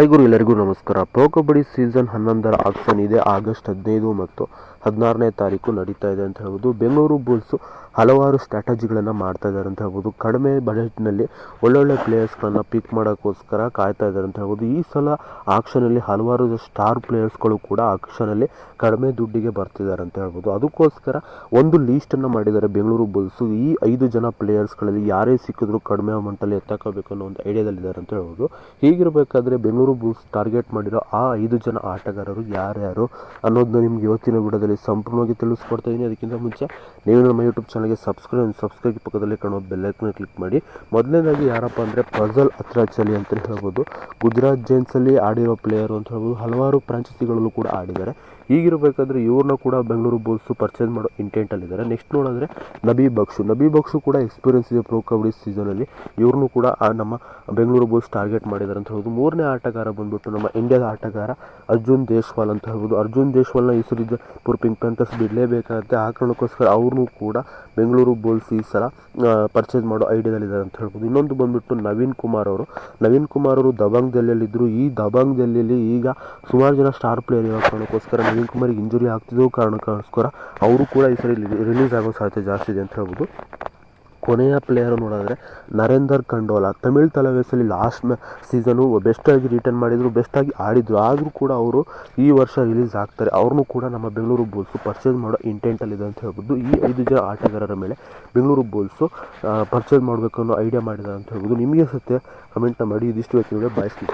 Hi ಎಲ್ಲರಿಗೂ ನಮಸ್ಕಾರ. Pro kabaddi season ಹನ್ನೊಂದರ ಆಕ್ಷನ್ ಇದೆ. ಆಗಸ್ಟ್ ಹದಿನೈದು ಮತ್ತು ಹದಿನಾರನೇ ತಾರೀಕು ನಡೀತಾ ಇದೆ ಅಂತ ಹೇಳ್ಬೋದು. ಬೆಂಗಳೂರು ಬುಲ್ಸು ಹಲವಾರು ಸ್ಟ್ರಾಟಜಿಗಳನ್ನು ಮಾಡ್ತಾ ಇದ್ದಾರೆ ಅಂತ ಹೇಳ್ಬೋದು. ಕಡಿಮೆ ಬಜೆಟ್ನಲ್ಲಿ ಒಳ್ಳೊಳ್ಳೆ ಪ್ಲೇಯರ್ಸ್ಗಳನ್ನು ಪಿಕ್ ಮಾಡೋಕ್ಕೋಸ್ಕರ ಕಾಯ್ತಾ ಇದ್ದಾರೆ ಅಂತ ಹೇಳ್ಬೋದು. ಈ ಸಲ ಆಕ್ಷನಲ್ಲಿ ಹಲವಾರು ಸ್ಟಾರ್ ಪ್ಲೇಯರ್ಸ್ಗಳು ಕೂಡ ಆಕ್ಷನಲ್ಲಿ ಕಡಿಮೆ ದುಡ್ಡಿಗೆ ಬರ್ತಿದ್ದಾರೆ ಅಂತ ಹೇಳ್ಬೋದು. ಅದಕ್ಕೋಸ್ಕರ ಒಂದು ಲೀಸ್ಟನ್ನು ಮಾಡಿದ್ದಾರೆ ಬೆಂಗಳೂರು ಬುಲ್ಸು. ಈ ಐದು ಜನ ಪ್ಲೇಯರ್ಸ್ಗಳಲ್ಲಿ ಯಾರೇ ಸಿಕ್ಕಿದ್ರು ಕಡಿಮೆ ಅಮೌಂಟಲ್ಲಿ ಎತ್ತಕೋಬೇಕು ಅನ್ನೋ ಒಂದು ಐಡಿಯಾದಲ್ಲಿದ್ದಾರೆ ಅಂತ ಹೇಳ್ಬೋದು. ಹೀಗಿರಬೇಕಾದ್ರೆ ಬೆಂಗಳೂರು ಬುಲ್ಸ್ ಟಾರ್ಗೆಟ್ ಮಾಡಿರೋ ಆ ಐದು ಜನ ಆಟಗಾರರು ಯಾರ್ಯಾರು ಅನ್ನೋದನ್ನ ನಿಮ್ಗೆ ಇವತ್ತಿನ ವಿಡಿಯೋದಲ್ಲಿ ಸಂಪೂರ್ಣವಾಗಿ ತಿಳಿಸ್ಕೊಡ್ತಾ ಇದ್ದೀನಿ ಅದಕ್ಕಿಂತ ಮುಂಚೆ ನೀವು ನಮ್ಮ ಯೂಟ್ಯೂಬ್ ಚಾನಲ್ಗೆ ಸಬ್ಸ್ಕ್ರೈಬ್ ಸಬ್ಸ್ಕ್ರೈಬ್ ಪಕ್ಕದಲ್ಲಿ ಕಾಣೋ ಬೆಲ್ಲೈಕನ್ನ ಕ್ಲಿಕ್ ಮಾಡಿ. ಮೊದಲನೇದಾಗಿ ಯಾರಪ್ಪ ಅಂದರೆ ಫಜಲ್ ಅತ್ರಾಚಲಿ ಅಂತ ಹೇಳ್ಬೋದು. ಗುಜರಾತ್ ಜೈನ್ಸಲ್ಲಿ ಆಡಿರೋ ಪ್ಲೇಯರು ಅಂತ ಹೇಳ್ಬೋದು. ಹಲವಾರು ಫ್ರಾಂಚೈಸಿಗಳಲ್ಲೂ ಕೂಡ ಆಡಿದ್ದಾರೆ. ಹೀಗಿರಬೇಕಾದ್ರೆ ಇವ್ರನ್ನ ಕೂಡ ಬೆಂಗಳೂರು ಬುಲ್ಸು ಪರ್ಚೇಸ್ ಮಾಡೋ ಇಂಟೆಂಟಲ್ಲಿದ್ದಾರೆ ನೆಕ್ಸ್ಟ್ ನೋಡಿದ್ರೆ ನಬಿ ಬಕ್ಷು. ನಬಿ ಬಕ್ಷು ಕೂಡ ಎಕ್ಸ್ಪೀರಿಯನ್ಸ್ ಇದೆ ಪ್ರೋ ಕಬಡ್ಡಿ ಸೀಸನಲ್ಲಿ ಇವ್ರನ್ನೂ ಕೂಡ ನಮ್ಮ ಬೆಂಗಳೂರು ಬುಲ್ಸ್ ಟಾರ್ಗೆಟ್ ಮಾಡಿದ್ದಾರೆ ಅಂತ ಹೇಳ್ಬೋದು. ಮೂರನೇ ಆಟಗಾರ ಬಂದ್ಬಿಟ್ಟು ನಮ್ಮ ಇಂಡಿಯಾದ ಆಟಗಾರ ಅರ್ಜುನ್ ದೇಶ್ವಾಲ್ ಅಂತ ಹೇಳ್ಬೋದು. ಅರ್ಜುನ್ ದೇಶ್ವಾಲ್ನ ಈ ಸರಿ ಪುರ್ ಪಿಂಕ್ ಪ್ಯಾಂಥರ್ಸ್ ಬಿಡಲೇಬೇಕಾಗುತ್ತೆ. ಆ ಕಾರಣಕ್ಕೋಸ್ಕರ ಅವ್ರನ್ನೂ ಕೂಡ ಬೆಂಗಳೂರು ಬುಲ್ಸ್ ಈ ಸಲ ಪರ್ಚೇಸ್ ಮಾಡೋ ಐಡಿಯಾದಲ್ಲಿದ್ದಾರೆ ಅಂತ ಹೇಳ್ಬೋದು. ಇನ್ನೊಂದು ಬಂದ್ಬಿಟ್ಟು ನವೀನ್ ಕುಮಾರ್ ಅವರು. ನವೀನ್ ಕುಮಾರ್ ಅವರು ದಬಾಂಗ್ ದೆಲ್ಲಿಯಲ್ಲಿದ್ದರು ಈ ದಬಾಂಗ್ ದೆಲ್ಲಿಯಲ್ಲಿ ಈಗ ಸುಮಾರು ಜನ ಸ್ಟಾರ್ ಪ್ಲೇಯರ್ ಇರೋ ಕಾರಣಕ್ಕೋಸ್ಕರ ನವೀನ್ ಕುಮಾರ್ಗೆ ಇಂಜುರಿ ಆಗ್ತಿದ್ದೋ ಕಾರಣಕ್ಕೋಸ್ಕರ ಅವರು ಕೂಡ ಈ ಸರಿ ರಿಲೀಸ್ ಆಗೋ ಸಾಧ್ಯತೆ ಜಾಸ್ತಿ ಇದೆ ಅಂತ ಹೇಳ್ಬೋದು. ಕೊನೆಯ ಪ್ಲೇಯರ್ ನೋಡಿದ್ರೆ ನರೇಂದರ್ ಕಂಡೋಲಾ, ತಮಿಳ್ ತಲವೇಸಲ್ಲಿ ಲಾಸ್ಟ್ ಮ್ಯಾ ಸೀಸನು ಬೆಸ್ಟಾಗಿ ರಿಟರ್ನ್ ಮಾಡಿದರು ಬೆಸ್ಟಾಗಿ ಆಡಿದರು. ಆದರೂ ಕೂಡ ಅವರು ಈ ವರ್ಷ ರಿಲೀಸ್ ಆಗ್ತಾರೆ. ಅವ್ರನ್ನೂ ಕೂಡ ನಮ್ಮ ಬೆಂಗಳೂರು ಬುಲ್ಸು ಪರ್ಚೇಸ್ ಮಾಡೋ ಇಂಟೆಂಟಲ್ಲಿದೆ ಅಂತ ಹೇಳ್ಬೋದು. ಈ ಐದು ಜನ ಆಟಗಾರರ ಮೇಲೆ ಬೆಂಗಳೂರು ಬುಲ್ಸು ಪರ್ಚೇಸ್ ಮಾಡಬೇಕು ಅನ್ನೋ ಐಡಿಯಾ ಮಾಡಿದೆ ಅಂತ ಹೇಳ್ಬೋದು. ನಿಮಗೆ ಸತ್ಯ ಕಮೆಂಟ್ನ ಮಾಡಿ. ಇದಿಷ್ಟು ವ್ಯಕ್ತಿಗಳು ಬಾಯ್ಸ್ಲಿ